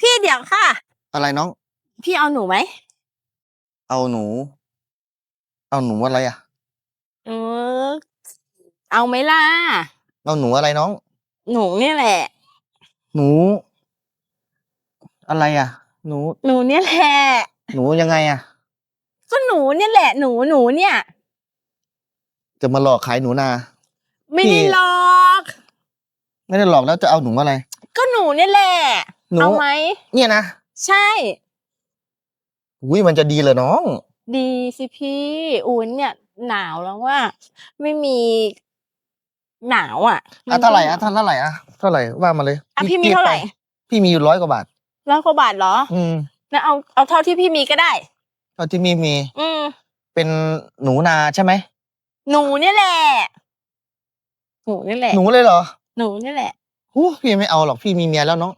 พี่เดี๋ยวค่ะ อะไรน้อง พี่เอาหนูไหม เอาหนู เอาหนูอะไรอะ เออ เอาไหมล่ะ เอาหนูอะไรน้อง หนูเนี่ยแหละ หนู อะไรอะ หนู หนูเนี่ยแหละ หนูยังไงอะ ก็หนูเนี่ยแหละ หนูหนูเนี่ย จะมาหลอกขายหนูนา ไม่ได้พี่หลอก ไม่ได้หลอกแล้วจะเอาหนูอะไร ก็หนูเนี่ยแหละ หนูเอาไหมเนี่ยนะใช่ อุ้ยมันจะดีเลยน้อง ดีสิพี่อุ่นเนี่ย หนาวแล้วว่า ไม่มีหนาวอะอะเท่าไหร่อะเท่าไหร่อะเท่าไหร่ว่ามาเลยอะพี่มีเท่าไหร่พี่มีอยู่ร้อยกว่าบาทร้อยกว่าบาทเหรอ อืมแล้วเอาเอาเท่าที่พี่มีก็ได้เท่าที่มีมี อืมเป็นหนูนาใช่ไหมหนูเนี่ยแหละหนูเนี่ยแหละหนูเลยเหรอหนูเนี่ยแหละหูพี่ไม่เอาหรอกพี่มีเมียแล้วน้อง